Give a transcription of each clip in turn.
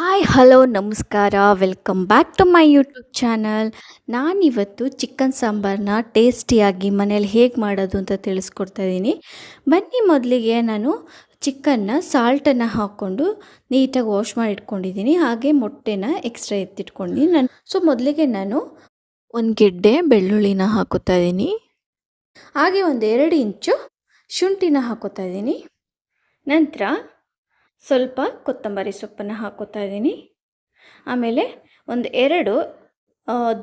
Hi hello ನಮಸ್ಕಾರ. Welcome back to my YouTube channel ನಾನಿವತ್ತು chicken ಸಾಂಬಾರನ್ನ ಟೇಸ್ಟಿಯಾಗಿ ಮನೇಲಿ ಹೇಗೆ ಮಾಡೋದು ಅಂತ ತಿಳಿಸ್ಕೊಡ್ತಾ ಇದ್ದೀನಿ ಬನ್ನಿ ಮೊದಲಿಗೆ ನಾನು ಚಿಕನ್ನ ಸಾಲ್ಟನ್ನು ಹಾಕ್ಕೊಂಡು ನೀಟಾಗಿ ವಾಶ್ ಮಾಡಿ ಇಟ್ಕೊಂಡಿದ್ದೀನಿ ಹಾಗೆ ಮೊಟ್ಟೆನ ಎಕ್ಸ್ಟ್ರಾ ಎತ್ತಿಟ್ಕೊಂಡಿದ್ದೀನಿ ನಾನು ಸೊ ಮೊದಲಿಗೆ ನಾನು ಒಂದು ಗೆಡ್ಡೆ ಬೆಳ್ಳುಳ್ಳಿನ ಹಾಕೋತಾ ಇದ್ದೀನಿ ಹಾಗೆ ಒಂದು ಎರಡು ಇಂಚು ಶುಂಠಿನ ಹಾಕೋತಾ ಇದ್ದೀನಿ ನಂತರ ಸ್ವಲ್ಪ ಕೊತ್ತಂಬರಿ ಸೊಪ್ಪನ್ನು ಹಾಕೋತಾ ಇದ್ದೀನಿ. ಆಮೇಲೆ ಒಂದು ಎರಡು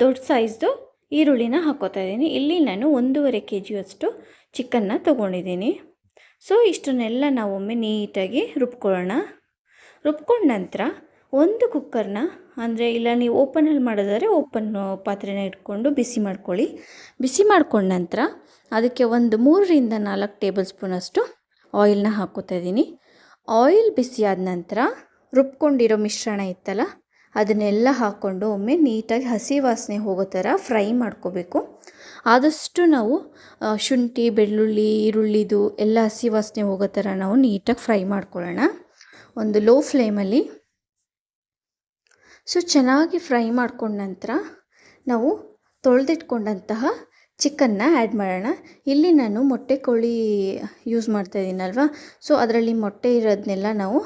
ದೊಡ್ಡ ಸೈಜ್ದು ಈರುಳ್ಳಿನ ಹಾಕೋತಾ ಇದ್ದೀನಿ. ಇಲ್ಲಿ ನಾನು ಒಂದೂವರೆ ಕೆ ಜಿಯಷ್ಟು ಚಿಕನ್ನ ತೊಗೊಂಡಿದ್ದೀನಿ. ಸೊ, ಇಷ್ಟನ್ನೆಲ್ಲ ನಾವು ಒಮ್ಮೆ ನೀಟಾಗಿ ರುಬ್ಕೊಳ್ಳೋಣ. ರುಬ್ಕೊಂಡ ನಂತರ ಒಂದು ಕುಕ್ಕರ್ನ, ಅಂದರೆ ಇಲ್ಲ ನೀವು ಓಪನಲ್ಲಿ ಮಾಡೋದಾದರೆ ಓಪನ್ ಪಾತ್ರೆನ ಇಟ್ಕೊಂಡು ಬಿಸಿ ಮಾಡ್ಕೊಳ್ಳಿ. ಬಿಸಿ ಮಾಡ್ಕೊಂಡ ನಂತರ ಅದಕ್ಕೆ ಒಂದು ಮೂರರಿಂದ ನಾಲ್ಕು ಟೇಬಲ್ ಸ್ಪೂನಷ್ಟು ಆಯಿಲ್ನ ಹಾಕೋತಾ ಇದ್ದೀನಿ. ಆಯಿಲ್ ಬಿಸಿಯಾದ ನಂತರ ರುಬ್ಕೊಂಡಿರೋ ಮಿಶ್ರಣ ಇತ್ತಲ್ಲ, ಅದನ್ನೆಲ್ಲ ಹಾಕ್ಕೊಂಡು ಒಮ್ಮೆ ನೀಟಾಗಿ ಹಸಿ ವಾಸನೆ ಹೋಗೋ ಥರ ಫ್ರೈ ಮಾಡ್ಕೋಬೇಕು. ಆದಷ್ಟು ನಾವು ಶುಂಠಿ, ಬೆಳ್ಳುಳ್ಳಿ, ಈರುಳ್ಳಿದು ಎಲ್ಲ ಹಸಿ ವಾಸನೆ ಹೋಗೋ ಥರ ನಾವು ನೀಟಾಗಿ ಫ್ರೈ ಮಾಡ್ಕೊಳ್ಳೋಣ. ಒಂದು ಲೋ ಫ್ಲೇಮಲ್ಲಿ. ಸೊ, ಚೆನ್ನಾಗಿ ಫ್ರೈ ಮಾಡ್ಕೊಂಡ ನಂತರ ನಾವು ತೊಳೆದಿಟ್ಕೊಂಡಂತಹ ಚಿಕನ್ನ ಆ್ಯಡ್ ಮಾಡೋಣ. ಇಲ್ಲಿ ನಾನು ಮೊಟ್ಟೆ ಕೋಳಿ ಯೂಸ್ ಮಾಡ್ತಾ ಇದ್ದೀನಲ್ವ ಸೊ ಅದರಲ್ಲಿ ಮೊಟ್ಟೆ ಇರೋದನ್ನೆಲ್ಲ ನಾವು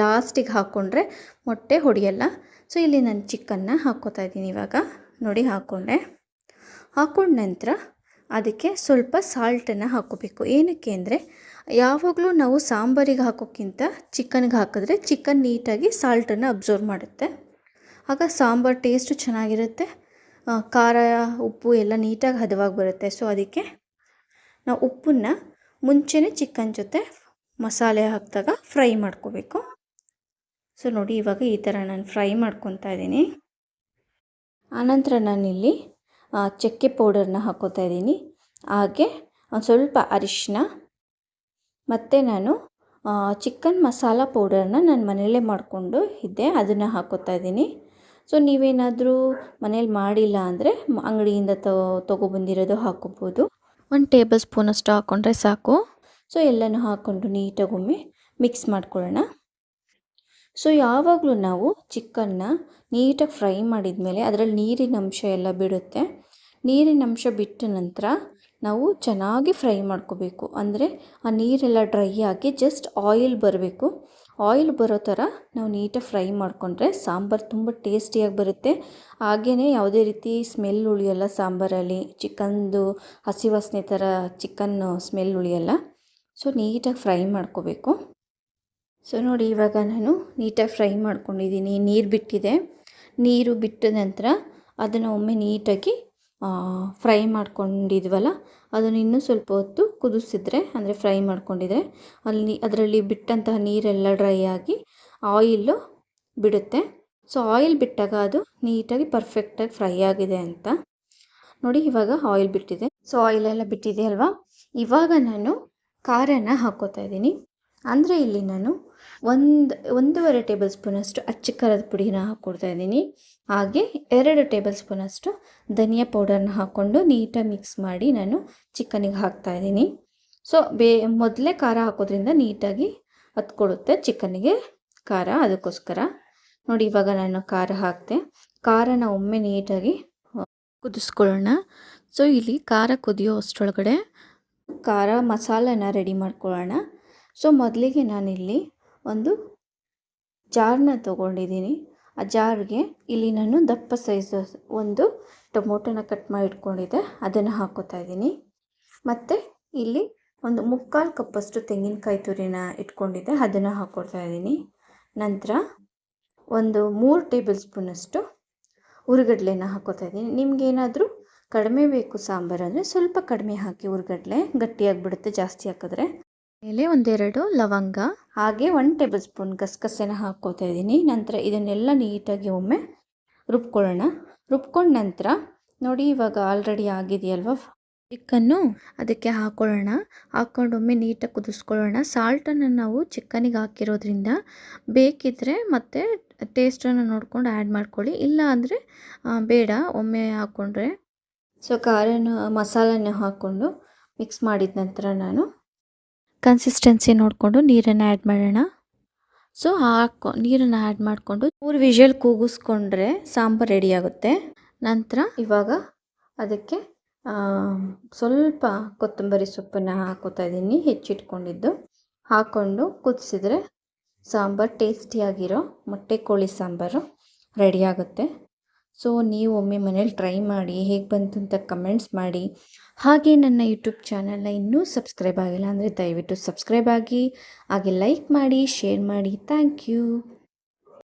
ಲಾಸ್ಟಿಗೆ ಹಾಕ್ಕೊಂಡ್ರೆ ಮೊಟ್ಟೆ ಹೊಡೆಯಲ್ಲ. ಸೊ ಇಲ್ಲಿ ನಾನು ಚಿಕನ್ನ ಹಾಕ್ಕೋತಾ ಇದ್ದೀನಿ ಇವಾಗ. ನೋಡಿ ಹಾಕ್ಕೊಂಡೆ ಹಾಕ್ಕೊಂಡ ನಂತರ ಅದಕ್ಕೆ ಸ್ವಲ್ಪ ಸಾಲ್ಟನ್ನು ಹಾಕ್ಕೋಬೇಕು ಏನಕ್ಕೆ ಅಂದರೆ, ಯಾವಾಗಲೂ ನಾವು ಸಾಂಬಾರಿಗೆ ಹಾಕೋಕ್ಕಿಂತ ಚಿಕನ್ಗೆ ಹಾಕಿದ್ರೆ ಚಿಕನ್ ನೀಟಾಗಿ ಸಾಲ್ಟನ್ನು ಅಬ್ಸರ್ವ್ ಮಾಡುತ್ತೆ. ಆಗ ಸಾಂಬಾರು ಟೇಸ್ಟು ಚೆನ್ನಾಗಿರುತ್ತೆ. ಖಾರ, ಉಪ್ಪು ಎಲ್ಲ ನೀಟಾಗಿ ಹದವಾಗಿ ಬರುತ್ತೆ. ಸೊ ಅದಕ್ಕೆ ನಾವು ಉಪ್ಪನ್ನು ಮುಂಚೆನೇ ಚಿಕನ್ ಜೊತೆ ಮಸಾಲೆ ಹಾಕಿದಾಗ ಫ್ರೈ ಮಾಡ್ಕೋಬೇಕು. ಸೊ ನೋಡಿ ಇವಾಗ ಈ ಥರ ನಾನು ಫ್ರೈ ಮಾಡ್ಕೊತಾ ಇದ್ದೀನಿ. ಆನಂತರ ನಾನಿಲ್ಲಿ ಚಕ್ಕೆ ಪೌಡರ್ನ ಹಾಕೋತಾ ಇದ್ದೀನಿ. ಹಾಗೆ ಒಂದು ಸ್ವಲ್ಪ ಅರಿಶಿನ ಮತ್ತು ನಾನು ಚಿಕನ್ ಮಸಾಲ ಪೌಡರ್ನ ನಾನು ಮನೆಯಲ್ಲೇ ಮಾಡಿಕೊಂಡು ಇದ್ದೆ, ಅದನ್ನು ಹಾಕೋತಾ ಇದ್ದೀನಿ. ಸೊ ನೀವೇನಾದರೂ ಮನೇಲಿ ಮಾಡಿಲ್ಲ ಅಂದರೆ ಅಂಗಡಿಯಿಂದ ತೊಗೊಬಂದಿರೋದು ಹಾಕೋಬೋದು. ಒಂದು ಟೇಬಲ್ ಸ್ಪೂನ್ ಅಷ್ಟು ಹಾಕ್ಕೊಂಡ್ರೆ ಸಾಕು. ಸೊ ಎಲ್ಲನೂ ಹಾಕ್ಕೊಂಡು ನೀಟಾಗಿ ಒಮ್ಮೆ ಮಿಕ್ಸ್ ಮಾಡ್ಕೊಳ್ಳೋಣ. ಸೊ ಯಾವಾಗಲೂ ನಾವು ಚಿಕನ್ನ ನೀಟಾಗಿ ಫ್ರೈ ಮಾಡಿದ ಮೇಲೆ ಅದರಲ್ಲಿ ನೀರಿನ ಅಂಶ ಎಲ್ಲ ಬಿಡುತ್ತೆ. ನೀರಿನ ಅಂಶ ಬಿಟ್ಟ ನಂತರ ನಾವು ಚೆನ್ನಾಗಿ ಫ್ರೈ ಮಾಡ್ಕೋಬೇಕು. ಅಂದರೆ ಆ ನೀರೆಲ್ಲ ಡ್ರೈ ಆಗಿ ಜಸ್ಟ್ ಆಯಿಲ್ ಬರಬೇಕು. ಆಯಿಲ್ ಬರೋ ಥರ ನಾವು ನೀಟಾಗಿ ಫ್ರೈ ಮಾಡಿಕೊಂಡ್ರೆ ಸಾಂಬಾರು ತುಂಬ ಟೇಸ್ಟಿಯಾಗಿ ಬರುತ್ತೆ. ಹಾಗೇ ಯಾವುದೇ ರೀತಿ ಸ್ಮೆಲ್ ಉಳಿಯೋಲ್ಲ ಸಾಂಬಾರಲ್ಲಿ, ಚಿಕನ್ದು ಹಸಿ ವಾಸನೆ ಥರ ಚಿಕನ್ನು ಸ್ಮೆಲ್ ಉಳಿಯೋಲ್ಲ. ಸೊ, ನೀಟಾಗಿ ಫ್ರೈ ಮಾಡ್ಕೋಬೇಕು. ಸೊ, ನೋಡಿ ಇವಾಗ ನಾನು ನೀಟಾಗಿ ಫ್ರೈ ಮಾಡ್ಕೊಂಡಿದ್ದೀನಿ. ನೀರು ಬಿಟ್ಟಿದೆ. ನೀರು ಬಿಟ್ಟ ನಂತರ ಅದನ್ನು ಒಮ್ಮೆ ನೀಟಾಗಿ ಫ್ರೈ ಮಾಡ್ಕೊಂಡಿದ್ವಲ್ಲ, ಅದನ್ನು ಇನ್ನೂ ಸ್ವಲ್ಪ ಹೊತ್ತು ಕುದಿಸಿದ್ರೆ, ಅಂದರೆ ಫ್ರೈ ಮಾಡ್ಕೊಂಡಿದ್ರೆ, ಅಲ್ಲಿ ಅದರಲ್ಲಿ ಬಿಟ್ಟಂತಹ ನೀರೆಲ್ಲ ಡ್ರೈ ಆಗಿ ಆಯಿಲ್ಲು ಬಿಡುತ್ತೆ. ಸೊ, ಆಯಿಲ್ ಬಿಟ್ಟಾಗ ಅದು ನೀಟಾಗಿ ಪರ್ಫೆಕ್ಟಾಗಿ ಫ್ರೈ ಆಗಿದೆ ಅಂತ. ನೋಡಿ, ಇವಾಗ ಆಯಿಲ್ ಬಿಟ್ಟಿದೆ. ಸೊ, ಆಯಿಲೆಲ್ಲ ಬಿಟ್ಟಿದೆ ಅಲ್ವಾ? ಇವಾಗ ನಾನು ಖಾರನ ಹಾಕ್ಕೋತಾ ಇದ್ದೀನಿ. ಅಂದರೆ ಇಲ್ಲಿ ನಾನು ಒಂದು, ಒಂದೂವರೆ ಟೇಬಲ್ ಸ್ಪೂನಷ್ಟು ಅಚ್ಚ ಖಾರದ ಪುಡಿನ ಹಾಕ್ಕೊಡ್ತಾ ಇದ್ದೀನಿ. ಹಾಗೆ ಎರಡು ಟೇಬಲ್ ಸ್ಪೂನಷ್ಟು ಧನಿಯಾ ಪೌಡರ್ನ ಹಾಕ್ಕೊಂಡು ನೀಟಾಗಿ ಮಿಕ್ಸ್ ಮಾಡಿ ನಾನು ಚಿಕನಿಗೆ ಹಾಕ್ತಾ ಇದ್ದೀನಿ. ಸೊ ಬೇ, ಮೊದಲೇ ಖಾರ ಹಾಕೋದ್ರಿಂದ ನೀಟಾಗಿ ಹತ್ಕೊಡುತ್ತೆ ಚಿಕನಿಗೆ ಖಾರ ಅದಕ್ಕೋಸ್ಕರ. ನೋಡಿ, ಇವಾಗ ನಾನು ಖಾರ ಹಾಕಿದೆ ಖಾರನ ಒಮ್ಮೆ ನೀಟಾಗಿ ಕುದಿಸ್ಕೊಳ್ಳೋಣ. ಸೊ ಇಲ್ಲಿ ಖಾರ ಕುದಿಯೋ ಅಷ್ಟರೊಳಗಡೆ ಖಾರ ಮಸಾಲನ ರೆಡಿ ಮಾಡ್ಕೊಳ್ಳೋಣ. ಸೊ ಮೊದಲಿಗೆ ನಾನಿಲ್ಲಿ ಒಂದು ಜಾರ್ನ ತೊಗೊಂಡಿದ್ದೀನಿ. ಆ ಜಾರ್ಗೆ ಇಲ್ಲಿ ನಾನು ದಪ್ಪ ಸೈಜ್ ಒಂದು ಟೊಮೊಟೊನ ಕಟ್ ಮಾಡಿ ಇಟ್ಕೊಂಡಿದ್ದೆ ಅದನ್ನು ಹಾಕೋತಾ ಇದ್ದೀನಿ. ಮತ್ತು ಇಲ್ಲಿ ಒಂದು ಮುಕ್ಕಾಲು ಕಪ್ಪಷ್ಟು ತೆಂಗಿನಕಾಯಿ ತುರಿನ ಇಟ್ಕೊಂಡಿದ್ದೆ. ಅದನ್ನು ಹಾಕ್ಕೊಡ್ತಾ ಇದ್ದೀನಿ. ನಂತರ ಒಂದು ಮೂರು ಟೇಬಲ್ ಸ್ಪೂನಷ್ಟು ಹುರಿಗಡ್ಲೆನ ಹಾಕೋತಾ ಇದ್ದೀನಿ. ನಿಮಗೇನಾದರೂ ಕಡಿಮೆ ಬೇಕು ಸಾಂಬಾರು ಅಂದರೆ ಸ್ವಲ್ಪ ಕಡಿಮೆ ಹಾಕಿ ಹುರಿಗಡ್ಲೆ ಗಟ್ಟಿಯಾಗಿಬಿಡುತ್ತೆ ಜಾಸ್ತಿ ಹಾಕಿದ್ರೆ. ಮೇಲೆ ಒಂದೆರಡು ಲವಂಗ, ಹಾಗೆ ಒನ್ ಟೇಬಲ್ ಸ್ಪೂನ್ ಗಸಗಸೆನ ಹಾಕ್ಕೋತಾ ಇದ್ದೀನಿ. ನಂತರ ಇದನ್ನೆಲ್ಲ ನೀಟಾಗಿ ಒಮ್ಮೆ ರುಬ್ಕೊಳ್ಳೋಣ. ರುಬ್ಕೊಂಡ ನಂತರ ನೋಡಿ ಇವಾಗ ಆಲ್ರೆಡಿ ಆಗಿದೆಯಲ್ವ? ಚಿಕನ್ನು ಅದಕ್ಕೆ ಹಾಕ್ಕೊಳ್ಳೋಣ ಹಾಕ್ಕೊಂಡೊಮ್ಮೆ ನೀಟಾಗಿ ಕುದಿಸ್ಕೊಳ್ಳೋಣ. ಸಾಲ್ಟನ್ನು ನಾವು ಚಿಕನಿಗೆ ಹಾಕಿರೋದ್ರಿಂದ ಬೇಕಿದ್ದರೆ ಮತ್ತೆ ಟೇಸ್ಟನ್ನು ನೋಡ್ಕೊಂಡು ಆ್ಯಡ್ ಮಾಡ್ಕೊಳ್ಳಿ. ಇಲ್ಲ ಅಂದರೆ ಬೇಡ. ಒಮ್ಮೆ ಹಾಕ್ಕೊಂಡ್ರೆ ಸೊ, ಖಾರನ, ಮಸಾಲನ್ನು ಹಾಕ್ಕೊಂಡು ಮಿಕ್ಸ್ ಮಾಡಿದ ನಂತರ ನಾನು ಕನ್ಸಿಸ್ಟೆನ್ಸಿ ನೋಡಿಕೊಂಡು ನೀರನ್ನು ಆ್ಯಡ್ ಮಾಡೋಣ. ಸೊ ಹಾಕೊ ನೀರನ್ನು ಆ್ಯಡ್ ಮಾಡಿಕೊಂಡು ಮೂರು ವಿಷಲ್ ಕೂಗಿಸ್ಕೊಂಡ್ರೆ ಸಾಂಬಾರು ರೆಡಿ ಆಗುತ್ತೆ. ನಂತರ ಇವಾಗ ಅದಕ್ಕೆ ಸ್ವಲ್ಪ ಕೊತ್ತಂಬರಿ ಸೊಪ್ಪನ್ನು ಹಾಕೋತಾ ಇದ್ದೀನಿ, ಹೆಚ್ಚಿಟ್ಕೊಂಡಿದ್ದು. ಹಾಕ್ಕೊಂಡು ಕುದಿಸಿದ್ರೆ ಸಾಂಬಾರು ಟೇಸ್ಟಿಯಾಗಿರೋ ಮೊಟ್ಟೆ ಕೋಳಿ ಸಾಂಬಾರು ರೆಡಿ ಆಗುತ್ತೆ. ಸೊ ನೀವು ಒಮ್ಮೆ ಮನೇಲಿ ಟ್ರೈ ಮಾಡಿ, ಹೇಗೆ ಬಂತು ಅಂತ ಕಮೆಂಟ್ಸ್ ಮಾಡಿ. ಹಾಗೆ ನನ್ನ ಯೂಟ್ಯೂಬ್ ಚಾನಲ್ನ ಇನ್ನೂ ಸಬ್ಸ್ಕ್ರೈಬ್ ಆಗಿಲ್ಲ ಅಂದರೆ ದಯವಿಟ್ಟು ಸಬ್ಸ್ಕ್ರೈಬ್ ಆಗಿ, ಹಾಗೆ ಲೈಕ್ ಮಾಡಿ ಶೇರ್ ಮಾಡಿ. Thank you